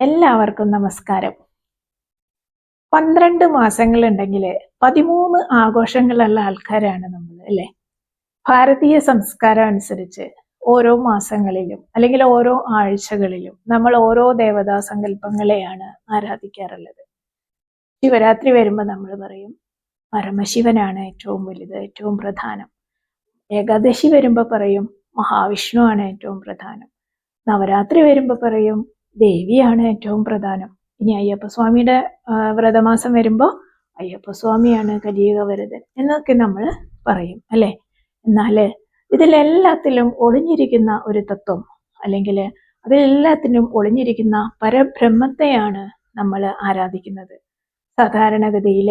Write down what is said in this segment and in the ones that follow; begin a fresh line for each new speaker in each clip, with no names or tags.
എല്ലാവർക്കും നമസ്കാരം. പന്ത്രണ്ട് മാസങ്ങളുണ്ടെങ്കിൽ പതിമൂന്ന് ആഘോഷങ്ങളുള്ള ആൾക്കാരാണ് നമ്മൾ അല്ലേ? ഭാരതീയ സംസ്കാരം അനുസരിച്ച് ഓരോ മാസങ്ങളിലും അല്ലെങ്കിൽ ഓരോ ആഴ്ചകളിലും നമ്മൾ ഓരോ ദേവതാ സങ്കല്പങ്ങളെയാണ് ആരാധിക്കാറുള്ളത്. ശിവരാത്രി വരുമ്പോൾ നമ്മൾ പറയും പരമശിവനാണ് ഏറ്റവും വലുത് ഏറ്റവും പ്രധാനം. ഏകാദശി വരുമ്പോൾ പറയും മഹാവിഷ്ണു ആണ് ഏറ്റവും പ്രധാനം. നവരാത്രി വരുമ്പോൾ പറയും ദേവിയാണ് ഏറ്റവും പ്രധാനം. ഇനി അയ്യപ്പസ്വാമിയുടെ വ്രതമാസം വരുമ്പോൾ അയ്യപ്പസ്വാമിയാണ് കലിയുക വരദൻ എന്നൊക്കെ നമ്മൾ പറയും അല്ലേ? എന്നാൽ ഇതിലെല്ലാത്തിലും ഒളിഞ്ഞിരിക്കുന്ന ഒരു തത്വം അല്ലെങ്കിൽ അതിലെല്ലാത്തിനും ഒളിഞ്ഞിരിക്കുന്ന പരബ്രഹ്മത്തെയാണ് നമ്മൾ ആരാധിക്കുന്നത്. സാധാരണഗതിയിൽ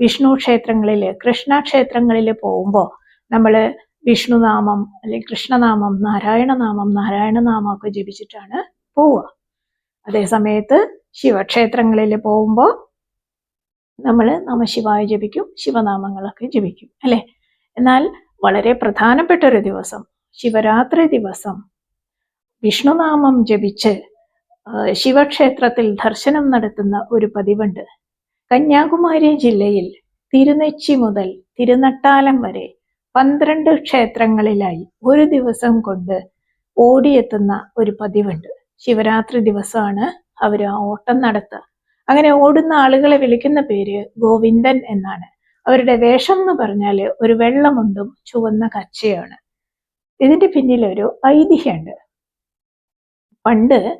വിഷ്ണു ക്ഷേത്രങ്ങളിൽ കൃഷ്ണ ക്ഷേത്രങ്ങളിൽ പോകുമ്പോൾ നമ്മൾ വിഷ്ണുനാമം അല്ലെങ്കിൽ കൃഷ്ണനാമം നാരായണനാമം നാരായണനാമം ഒക്കെ ജപിച്ചിട്ടാണ് പോവുക. അതേ സമയത്ത് ശിവക്ഷേത്രങ്ങളിൽ പോകുമ്പോൾ നമ്മൾ നമശിവായ ജപിക്കും ശിവനാമങ്ങളൊക്കെ ജപിക്കും അല്ലേ? എന്നാൽ വളരെ പ്രധാനപ്പെട്ട ഒരു ദിവസം ശിവരാത്രി ദിവസം വിഷ്ണുനാമം ജപിച്ച് ശിവക്ഷേത്രത്തിൽ ദർശനം നടത്തുന്ന ഒരു പതിവുണ്ട്. കന്യാകുമാരി ജില്ലയിൽ തിരുനെച്ചി മുതൽ തിരുനട്ടാലം വരെ പന്ത്രണ്ട് ക്ഷേത്രങ്ങളിലായി ഒരു ദിവസം കൊണ്ട് ഓടിയെത്തുന്ന ഒരു പതിവുണ്ട്. ശിവരാത്രി ദിവസമാണ് അവർ ആ ഓട്ടം നടത്തുക. അങ്ങനെ ഓടുന്ന ആളുകളെ വിളിക്കുന്ന പേര് ഗോവിന്ദൻ എന്നാണ്. അവരുടെ വേഷം എന്ന് പറഞ്ഞാൽ ഒരു വെള്ളമുണ്ടും ചുവന്ന കച്ചയാണ്. ഇതിന്റെ പിന്നിൽ ഒരു ഐതിഹ്യമുണ്ട്. പണ്ട്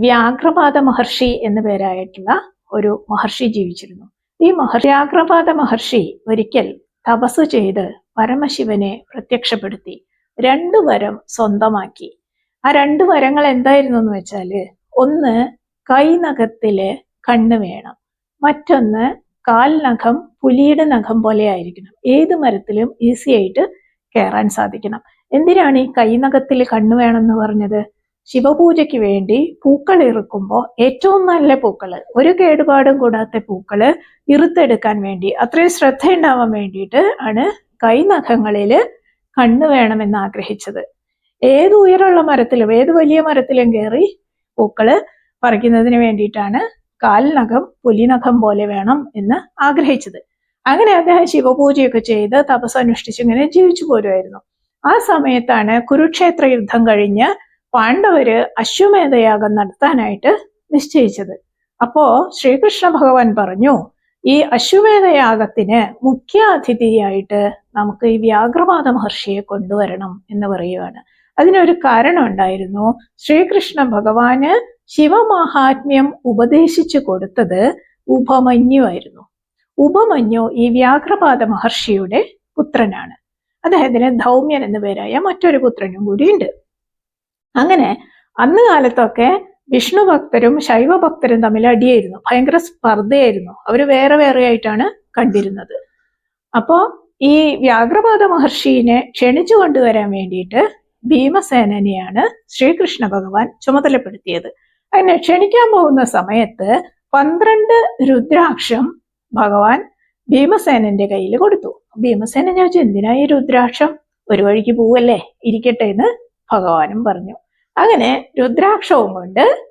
വ്യാഘ്രപാദ മഹർഷി എന്ന പേരായിട്ടുള്ള ഒരു മഹർഷി ജീവിച്ചിരുന്നു. ഈ മഹർഷി വ്യാഘ്രപാദ മഹർഷി ഒരിക്കൽ തപസ് ചെയ്ത് പരമശിവനെ പ്രത്യക്ഷപ്പെടുത്തി. രണ്ടു വരം സ്വന്തമാക്കി. ആ രണ്ട് വരങ്ങൾ എന്തായിരുന്നു എന്ന് വെച്ചാൽ ഒന്ന് കൈനഖത്തിൽ കണ്ണ് വേണം. മറ്റൊന്ന് കാൽ നഖം പുലിയുടെ നഖം പോലെ ആയിരിക്കണം. ഏത് മരത്തിലും ഈസി ആയിട്ട് കയറാൻ സാധിക്കണം. എന്തിനാണ് ഈ കൈനഖത്തിൽ കണ്ണ് വേണമെന്ന് പറഞ്ഞത്? ശിവപൂജയ്ക്ക് വേണ്ടി പൂക്കൾ ഇറുക്കുമ്പോൾ ഏറ്റവും നല്ല പൂക്കൾ ഒരു കേടുപാടും കൂടാത്ത പൂക്കൾ ഇറുത്തെടുക്കാൻ വേണ്ടി അത്രയും ശ്രദ്ധയുണ്ടാവാൻ വേണ്ടിയിട്ട് ആണ് കൈനഖങ്ങളിൽ കണ്ണ് വേണമെന്ന് ആഗ്രഹിച്ചത്. ഏത് ഉയരമുള്ള മരത്തിലും ഏത് വലിയ മരത്തിലും കയറി പൂക്കൾ പറിക്കുന്നതിന് വേണ്ടിയിട്ടാണ് കാൽനഖം പുലിനഖം പോലെ വേണം എന്ന് ആഗ്രഹിച്ചത്. അങ്ങനെ അദ്ദേഹം ശിവപൂജയൊക്കെ ചെയ്ത് തപസ് അനുഷ്ഠിച്ച് ഇങ്ങനെ ജീവിച്ചു പോരുമായിരുന്നു. ആ സമയത്താണ് കുരുക്ഷേത്ര യുദ്ധം കഴിഞ്ഞ് പാണ്ഡവര് അശ്വമേധയാഗം നടത്താനായിട്ട് നിശ്ചയിച്ചത്. അപ്പോ ശ്രീകൃഷ്ണ ഭഗവാൻ പറഞ്ഞു ഈ അശ്വമേധയാഗത്തിന് മുഖ്യ അതിഥിയായിട്ട് നമുക്ക് ഈ വ്യാഘ്രപാദ മഹർഷിയെ കൊണ്ടുവരണം എന്ന് പറയുകയാണ് അതിനൊരു കാരണം ഉണ്ടായിരുന്നു. ശ്രീകൃഷ്ണ ഭഗവാന് ശിവമാഹാത്മ്യം ഉപദേശിച്ചു കൊടുത്തത് ഉപമന്യു ആയിരുന്നു ഉപമന്യു ഈ വ്യാഘ്രപാദ മഹർഷിയുടെ പുത്രനാണ്. അദ്ദേഹത്തിന് ധൗമ്യൻ എന്ന പേരായ മറ്റൊരു പുത്രനും കൂടിയുണ്ട്. അങ്ങനെ അന്ന് കാലത്തൊക്കെ വിഷ്ണു ഭക്തരും ശൈവ ഭക്തരും തമ്മിൽ അടിയായിരുന്നു. ഭയങ്കര സ്പർദ്ധയായിരുന്നു. അവർ വേറെ വേറെ ആയിട്ടാണ് കണ്ടിരുന്നത്. അപ്പോ ഈ വ്യാഘ്രപാദ മഹർഷിനെ ക്ഷണിച്ചു കൊണ്ടുവരാൻ വേണ്ടിയിട്ട് ഭീമസേനനെയാണ് ശ്രീകൃഷ്ണ ഭഗവാൻ ചുമതലപ്പെടുത്തിയത്. അതിനെ ക്ഷണിക്കാൻ പോകുന്ന സമയത്ത് പന്ത്രണ്ട് രുദ്രാക്ഷം ഭഗവാൻ ഭീമസേനന്റെ കയ്യിൽ കൊടുത്തു. ഭീമസേനൻ ചോദിച്ചു എന്തിനാ ഈ രുദ്രാക്ഷം? ഒരു വഴിക്ക് പോവല്ലേ? ഇരിക്കട്ടെ എന്ന് ഭഗവാനും പറഞ്ഞു. അങ്ങനെ രുദ്രാക്ഷവും കൊണ്ട്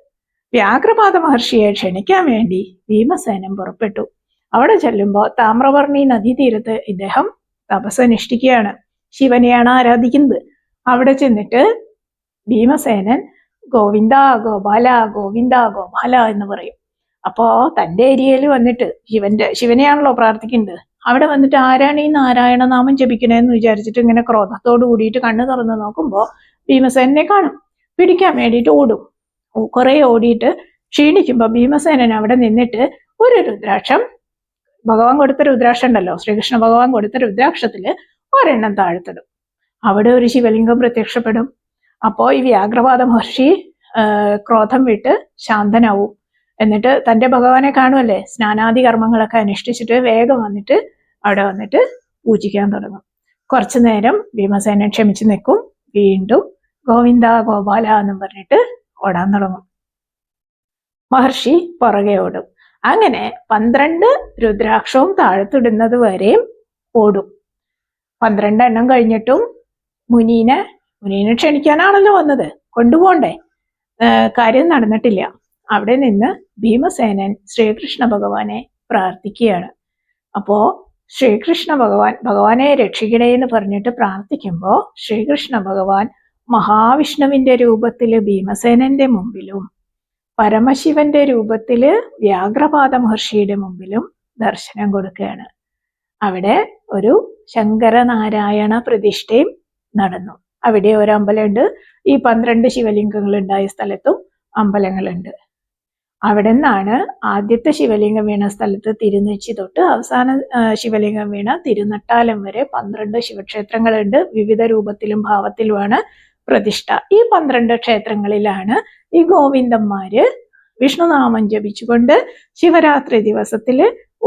വ്യാഘ്രപാദ മഹർഷിയെ ക്ഷണിക്കാൻ വേണ്ടി ഭീമസേനൻ പുറപ്പെട്ടു. അവിടെ ചെല്ലുമ്പോൾ താമ്രവർണി നദീതീരത്ത് ഇദ്ദേഹം തപസ്സനുഷ്ഠിക്കുകയാണ്. ശിവനെയാണ് ആരാധിക്കുന്നത്. അവിടെ ചെന്നിട്ട് ഭീമസേനൻ ഗോവിന്ദ ഗോപാല ഗോവിന്ദ ഗോപാല എന്ന് പറയും. അപ്പോ തന്റെ ഏരിയയിൽ വന്നിട്ട് ശിവന്റെ ശിവനെയാണല്ലോ പ്രാർത്ഥിക്കുന്നത്. അവിടെ വന്നിട്ട് ആരാണ് ഈ നാരായണ നാമം ജപിക്കണേന്ന് വിചാരിച്ചിട്ട് ഇങ്ങനെ ക്രോധത്തോട് കൂടിയിട്ട് കണ്ണു തുറന്ന് നോക്കുമ്പോൾ ഭീമസേനെ കാണും. പിടിക്കാൻ വേണ്ടിയിട്ട് ഓടും. കുറെ ഓടിയിട്ട് ക്ഷീണിക്കുമ്പോൾ ഭീമസേനൻ അവിടെ നിന്നിട്ട് ഒരു രുദ്രാക്ഷം ഭഗവാൻ കൊടുത്ത രുദ്രാക്ഷം ഉണ്ടല്ലോ ശ്രീകൃഷ്ണ ഭഗവാൻ കൊടുത്ത രുദ്രാക്ഷത്തിൽ ഒരെണ്ണം താഴ്ത്തിടും. അവിടെ ഒരു ശിവലിംഗം പ്രത്യക്ഷപ്പെടും. അപ്പോൾ ഈ വ്യാഘ്രപാദ മഹർഷി ക്രോധം വിട്ട് ശാന്തനാവും. എന്നിട്ട് തന്റെ ഭഗവാനെ കാണുമല്ലേ സ്നാനാദി കർമ്മങ്ങളൊക്കെ അനുഷ്ഠിച്ചിട്ട് വേഗം വന്നിട്ട് അവിടെ വന്നിട്ട് പൂജിക്കാൻ തുടങ്ങും. കുറച്ചു നേരം ഭീമസേനെ ക്ഷമിച്ചു നിൽക്കും. വീണ്ടും ഗോവിന്ദ ഗോപാല എന്നും പറഞ്ഞിട്ട് ഓടാൻ തുടങ്ങും. മഹർഷി പുറകെ ഓടും. അങ്ങനെ പന്ത്രണ്ട് രുദ്രാക്ഷവും താഴത്തിടുന്നത് വരെയും ഓടും. പന്ത്രണ്ട് എണ്ണം കഴിഞ്ഞിട്ടും മുനീനെ മുനീനെ ക്ഷണിക്കാനാണല്ലോ വന്നത്. കൊണ്ടുപോണ്ടേ. കാര്യം നടന്നിട്ടില്ല. അവിടെ നിന്ന് ഭീമസേനൻ ശ്രീകൃഷ്ണ ഭഗവാനെ പ്രാർത്ഥിക്കുകയാണ്. അപ്പോ ശ്രീകൃഷ്ണ ഭഗവാൻ ഭഗവാനെ രക്ഷിക്കണേ എന്ന് പറഞ്ഞിട്ട് പ്രാർത്ഥിക്കുമ്പോൾ ശ്രീകൃഷ്ണ ഭഗവാൻ മഹാവിഷ്ണുവിന്റെ രൂപത്തിൽ ഭീമസേനന്റെ മുമ്പിലും പരമശിവന്റെ രൂപത്തിൽ വ്യാഘ്രപാദ മഹർഷിയുടെ മുമ്പിലും ദർശനം കൊടുക്കുകയാണ്. അവിടെ ഒരു ശങ്കരനാരായണ പ്രതിഷ്ഠയും നടന്നു. അവിടെ ഒരു അമ്പലമുണ്ട്. ഈ പന്ത്രണ്ട് ശിവലിംഗങ്ങൾ ഉണ്ടായ സ്ഥലത്തും അമ്പലങ്ങളുണ്ട്. അവിടെ നിന്നാണ് ആദ്യത്തെ ശിവലിംഗം വീണ സ്ഥലത്ത് തിരുനെച്ചി തൊട്ട് അവസാന ശിവലിംഗം വീണ തിരുനട്ടാലം വരെ പന്ത്രണ്ട് ശിവക്ഷേത്രങ്ങളുണ്ട്. വിവിധ രൂപത്തിലും ഭാവത്തിലുമാണ് പ്രതിഷ്ഠ. ഈ പന്ത്രണ്ട് ക്ഷേത്രങ്ങളിലാണ് ഈ ഗോവിന്ദന്മാര് വിഷ്ണുനാമം ജപിച്ചുകൊണ്ട് ശിവരാത്രി ദിവസത്തിൽ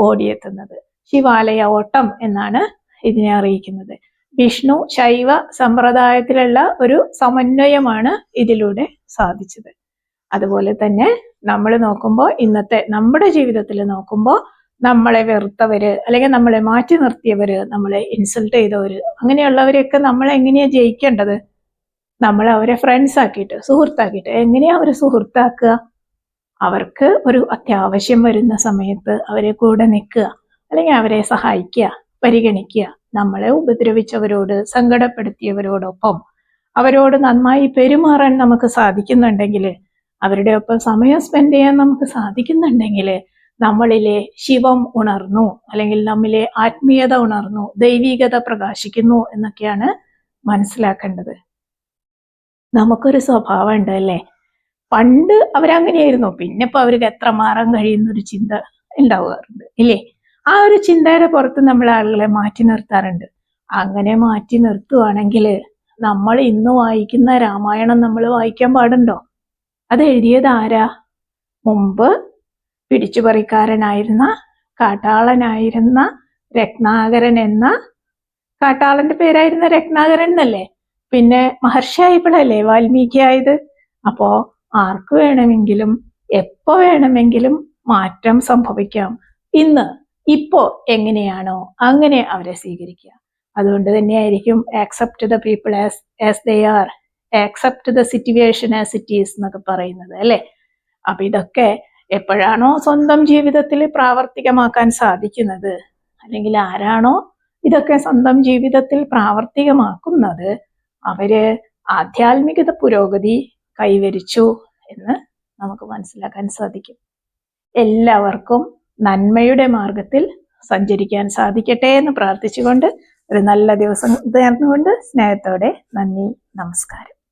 ഓടിയെത്തുന്നത്. ശിവാലയ ഓട്ടം എന്നാണ് ഇതിനെ അറിയിക്കുന്നത്. വിഷ്ണു ശൈവ സമ്പ്രദായത്തിലുള്ള ഒരു സമന്വയമാണ് ഇതിലൂടെ സാധിച്ചത്. അതുപോലെ തന്നെ നമ്മൾ നോക്കുമ്പോൾ ഇന്നത്തെ നമ്മുടെ ജീവിതത്തിൽ നോക്കുമ്പോൾ നമ്മളെ വെറുത്തവര് അല്ലെങ്കിൽ നമ്മളെ മാറ്റി നിർത്തിയവര് നമ്മളെ ഇൻസൾട്ട് ചെയ്തവര് അങ്ങനെയുള്ളവരെയൊക്കെ നമ്മൾ എങ്ങനെയാ ജയിക്കേണ്ടത്? നമ്മൾ അവരെ ഫ്രണ്ട്സ് ആക്കിയിട്ട് സുഹൃത്താക്കിയിട്ട് എങ്ങനെയാ അവരെ സുഹൃത്താക്കുക? അവർക്ക് ഒരു അത്യാവശ്യം വരുന്ന സമയത്ത് അവരെ കൂടെ നിൽക്കുക അല്ലെങ്കിൽ അവരെ സഹായിക്കുക പരിഗണിക്കുക. നമ്മളെ ഉപദ്രവിച്ചവരോട് സങ്കടപ്പെടുത്തിയവരോടൊപ്പം അവരോട് നന്നായി പെരുമാറാൻ നമുക്ക് സാധിക്കുന്നുണ്ടെങ്കിൽ അവരുടെ ഒപ്പം സമയം സ്പെൻഡ് ചെയ്യാൻ നമുക്ക് സാധിക്കുന്നുണ്ടെങ്കിൽ നമ്മളിലെ ശിവം ഉണർന്നു അല്ലെങ്കിൽ നമ്മിലെ ആത്മീയത ഉണർന്നു ദൈവികത പ്രകാശിക്കുന്നു എന്നൊക്കെയാണ് മനസ്സിലാക്കേണ്ടത്. നമുക്കൊരു സ്വഭാവം ഉണ്ട് അല്ലേ? പണ്ട് അവരങ്ങനെയായിരുന്നു. പിന്നെ ഇപ്പൊ അവർക്ക് എത്ര മാറാൻ കഴിയുന്ന ഒരു ചിന്ത ഉണ്ടാവാറുണ്ട്. ഇല്ലേ? ആ ഒരു ചിന്തയുടെ പുറത്ത് നമ്മൾ ആളുകളെ മാറ്റി നിർത്താറുണ്ട്. അങ്ങനെ മാറ്റി നിർത്തുവാണെങ്കിൽ നമ്മൾ ഇന്ന് വായിക്കുന്ന രാമായണം നമ്മൾ വായിക്കാൻ പാടുണ്ടോ? അത് എഴുതിയത് ആരാ? മുമ്പ് പിടിച്ചുപറിക്കാരനായിരുന്ന കാട്ടാളനായിരുന്ന രത്നാകരൻ എന്ന കാട്ടാളന്റെ പേരായിരുന്ന രത്നാകരൻ എന്നല്ലേ? പിന്നെ മഹർഷിയായപ്പോഴല്ലേ വാൽമീകി ആയത് അപ്പോ ആർക്ക് വേണമെങ്കിലും എപ്പോ വേണമെങ്കിലും മാറ്റം സംഭവിക്കാം. ഇന്ന് ഇപ്പോ എങ്ങനെയാണോ അങ്ങനെ അവരെ സ്വീകരിക്കുക. അതുകൊണ്ട് തന്നെയായിരിക്കും accept the people as as they are accept the situation as it is എന്നൊക്കെ പറയുന്നത് അല്ലേ? അപ്പൊ ഇതൊക്കെ എപ്പോഴാണോ സ്വന്തം ജീവിതത്തിൽ പ്രാവർത്തികമാക്കാൻ സാധിക്കുന്നത് അല്ലെങ്കിൽ ആരാണോ ഇതൊക്കെ സ്വന്തം ജീവിതത്തിൽ പ്രാവർത്തികമാക്കുന്നത് അവർ ആധ്യാത്മികത പുരോഗതി കൈവരിച്ചു എന്ന് നമുക്ക് മനസ്സിലാക്കാൻ സാധിക്കും. എല്ലാവർക്കും നന്മയുടെ മാർഗത്തിൽ സഞ്ചരിക്കാൻ സാധിക്കട്ടെ എന്ന് പ്രാർത്ഥിച്ചുകൊണ്ട് ഒരു നല്ല ദിവസം നേർന്നുകൊണ്ട് സ്നേഹത്തോടെ നന്ദി നമസ്കാരം.